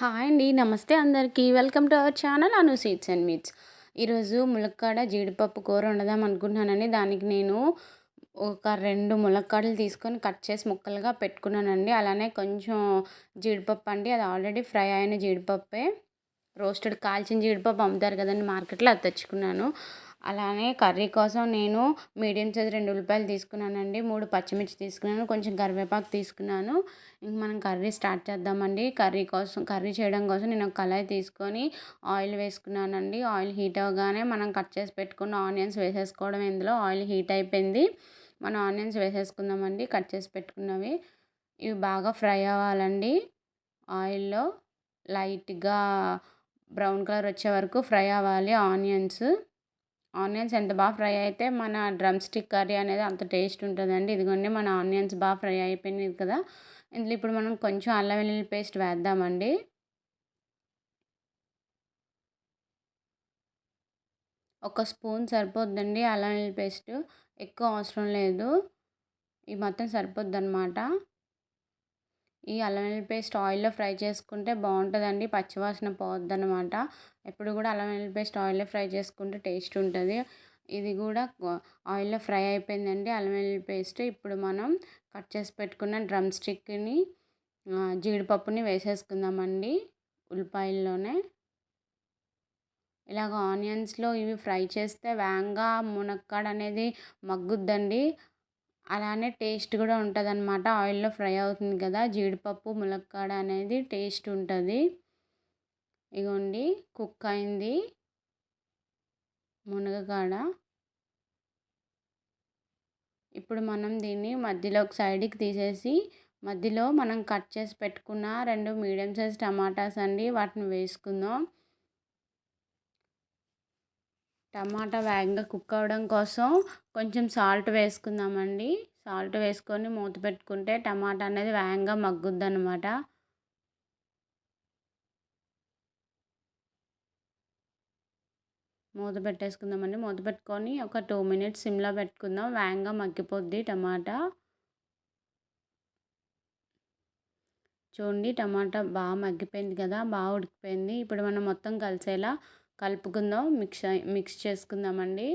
Hi అండి నమస్తే అందరికీ. Welcome to our channel Anu seeds and meats. ఈరోజు ములక్కాడ జీడిపప్పు కూర వండదాం అనుకుంటున్నానండి. దానికి నేను ఒక రెండు ములక్కాడలు తీసుకొని కట్ చేసి ముక్కలుగా పెట్టుకున్నానండి. అలానే కొంచెం జీడిపప్పు అండి. అది ఆల్రెడీ ఫ్రై అయిన జీడిపప్పే. రోస్టెడ్ కాల్చిన జీడిపప్పు అమ్ముతారు కదండి మార్కెట్లో అది తెచ్చుకున్నాను. అలానే కర్రీ కోసం నేను మీడియం సైజ్ రెండు ఉల్లిపాయలు తీసుకున్నానండి మూడు పచ్చిమిర్చి తీసుకున్నాను కొంచెం కరివేపాకు తీసుకున్నాను. ఇంక మనం కర్రీ స్టార్ట్ చేద్దామండి. కర్రీ కోసం కర్రీ చేయడం కోసం నేను ఒక కళాయి తీసుకొని ఆయిల్ వేసుకున్నానండి. ఆయిల్ హీట్ అవ్వగానే మనం కట్ చేసి పెట్టుకున్న ఆనియన్స్ వేసేసుకోవడం. ఇందులో ఆయిల్ హీట్ అయిపోయింది. మనం ఆనియన్స్ వేసేసుకుందామండి కట్ చేసి పెట్టుకున్నవి. ఇవి బాగా ఫ్రై అవ్వాలండి. ఆయిల్లో లైట్గా బ్రౌన్ కలర్ వచ్చే వరకు ఫ్రై అవ్వాలి ఆనియన్స్. ఆనియన్స్ ఎంత బాగా ఫ్రై అయితే మన డ్రమ్ స్టిక్ కర్రీ అనేది అంత టేస్ట్ ఉంటుందండి. ఇదిగోండి మన ఆనియన్స్ బాగా ఫ్రై అయిపోయినాయి కదా. ఇందులో ఇప్పుడు మనం కొంచెం అల్లం వెల్లుల్లి పేస్ట్ వేద్దామండి. ఒక స్పూన్ సరిపోద్దండి అల్లం వెల్లుల్లి పేస్ట్. ఎక్కువ అవసరం లేదు. ఇది మొత్తం సరిపోద్ది అనమాట ఈ అల్లం వెల్లుల్లి పేస్ట్ ఆయిల్లో ఫ్రై చేసుకుంటే బాగుంటుందండి. పచ్చివాసన పోద్ది అనమాట ఎప్పుడు కూడా అల్లం వెల్లుల్లి పేస్ట్ ఆయిల్లో ఫ్రై చేసుకుంటే టేస్ట్ ఉంటుంది. ఇది కూడా ఆయిల్లో ఫ్రై అయిపోయిందండి అల్లం వెల్లుల్లి పేస్ట్. ఇప్పుడు మనం కట్ చేసి పెట్టుకున్న డ్రమ్ స్టిక్ని జీడిపప్పుని వేసేసుకుందామండి ఉల్లిపాయల్లోనే. ఇలాగ ఆనియన్స్లో ఇవి ఫ్రై చేస్తే వేంగా మునక్కాడ అనేది మగ్గుద్దండి. అలానే టేస్ట్ కూడా ఉంటుంది అనమాట ఆయిల్లో ఫ్రై అవుతుంది కదా జీడిపప్పు ములక్కాడ అనేది టేస్ట్ ఉంటుంది. ఇగోండి కుక్ అయింది. మునగకాడ. ఇప్పుడు మనం దీన్ని మధ్యలో ఒక సైడ్కి తీసేసి మధ్యలో మనం కట్ చేసి పెట్టుకున్న రెండు మీడియం సైజ్ టమాటాస్ అండి వాటిని వేసుకుందాం. టమాటా వేగంగా కుక్ అవ్వడం కోసం కొంచెం సాల్ట్ వేసుకుందామండి. సాల్ట్ వేసుకొని మూత పెట్టుకుంటే టమాటా అనేది వేగంగా మగ్గుద్ది అనమాట మూత పెట్టేసుకుందామండి. మూత పెట్టుకొని ఒక టూ మినిట్స్ సిమ్లో పెట్టుకుందాం. వేగంగా మగ్గిపోద్ది టమాటా. చూడండి టమాటా బాగా మగ్గిపోయింది కదా బాగా ఉడికిపోయింది. ఇప్పుడు మనం మొత్తం కలిసేలా కలుపుకుందాం. మిక్స్ మిక్స్ చేసుకుందామండి.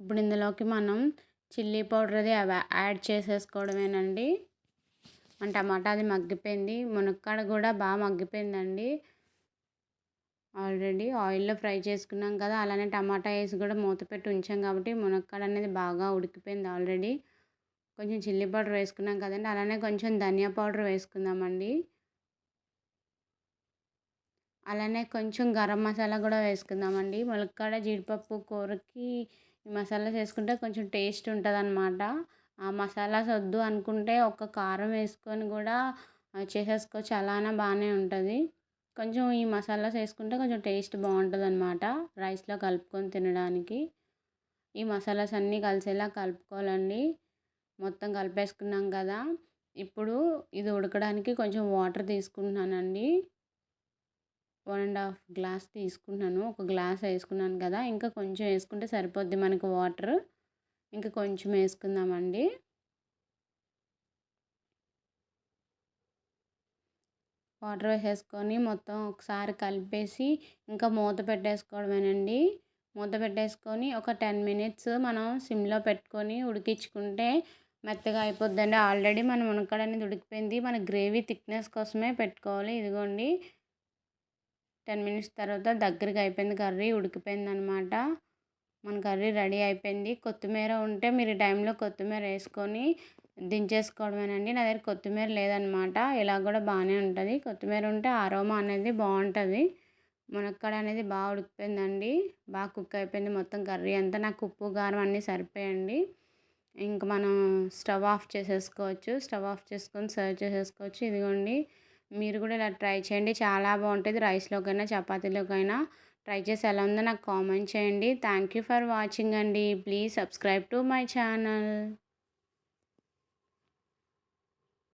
ఇప్పుడు ఇందులోకి మనం చిల్లీ పౌడర్ అది యాడ్ చేసేసుకోవడమేనండి. మన టమాటా అది మగ్గిపోయింది. మునక్కాడ కూడా బాగా మగ్గిపోయిందండి. ఆల్రెడీ ఆయిల్లో ఫ్రై చేసుకున్నాం కదా అలానే టమాటా వేసి కూడా మూత పెట్టి ఉంచాం కాబట్టి మునక్కాడ అనేది బాగా ఉడికిపోయింది ఆల్రెడీ. కొంచెం చిల్లీ పౌడర్ వేసుకున్నాం కదండి అలానే కొంచెం ధనియా పౌడర్ వేసుకుందామండి. అలానే కొంచెం గరం మసాలా కూడా వేసుకుందామండి. ములక్కాడ జీడిపప్పు కూరకి ఈ మసాలాస్ వేసుకుంటే కొంచెం టేస్ట్ ఉంటుంది అనమాట ఆ మసాలాస్ వద్దు అనుకుంటే ఒక కారం వేసుకొని కూడా చేసేసుకోవచ్చు అలానే బాగానే ఉంటుంది. కొంచెం ఈ మసాలాస్ వేసుకుంటే కొంచెం టేస్ట్ బాగుంటుంది అనమాట రైస్లో కలుపుకొని తినడానికి. ఈ మసాలాస్ అన్నీ కలిసేలా కలుపుకోవాలండి. మొత్తం కలిపేసుకున్నాం కదా. ఇప్పుడు ఇది ఉడకడానికి కొంచెం వాటర్ తీసుకుంటున్నానండి. వన్ అండ్ హాఫ్ గ్లాస్ తీసుకున్నాను ఒక గ్లాస్ వేసుకున్నాను కదా ఇంకా కొంచెం వేసుకుంటే సరిపోద్ది మనకు వాటర్. ఇంకా కొంచెం వేసుకుందామండి. వాటర్ వేసేసుకొని మొత్తం ఒకసారి కలిపేసి ఇంకా మూత పెట్టేసుకోవడమేనండి. మూత పెట్టేసుకొని ఒక టెన్ మినిట్స్ మనం సిమ్లో పెట్టుకొని ఉడికించుకుంటే మెత్తగా అయిపోద్దండి. ఆల్రెడీ మనం మునక్కాడ ఉడికిపోయింది. మన గ్రేవీ థిక్నెస్ కోసమే పెట్టుకోవాలి. ఇదిగోండి. టెన్ మినిట్స్ తర్వాత దగ్గరికి అయిపోయింది కర్రీ ఉడికిపోయింది అనమాట మన కర్రీ రెడీ అయిపోయింది. కొత్తిమీర ఉంటే మీరు టైంలో కొత్తిమీర వేసుకొని దించేసుకోవడమేనండి. నా దగ్గర కొత్తిమీర లేదనమాట. ఇలా కూడా బాగానే ఉంటుంది. కొత్తిమీర ఉంటే అరోమా అనేది బాగుంటుంది. మునక్కడ అనేది బాగా ఉడికిపోయిందండి. బాగా కుక్ అయిపోయింది మొత్తం కర్రీ అంతా. నాకు ఉప్పు కారం అన్నీ సరిపోయండి. ఇంక మనం స్టవ్ ఆఫ్ చేసేసుకోవచ్చు. స్టవ్ ఆఫ్ చేసుకొని సర్వ్ చేసేసుకోవచ్చు. ఇదిగోండి. మీరు కూడా ఇలా ట్రై చేయండి. చాలా బాగుంటుంది. రైస్లోకైనా చపాతీలోకైనా ట్రై చేసి ఎలా ఉందో నాకు కామెంట్ చేయండి. థ్యాంక్ యూ ఫర్ వాచింగ్ అండి. Please subscribe to my channel.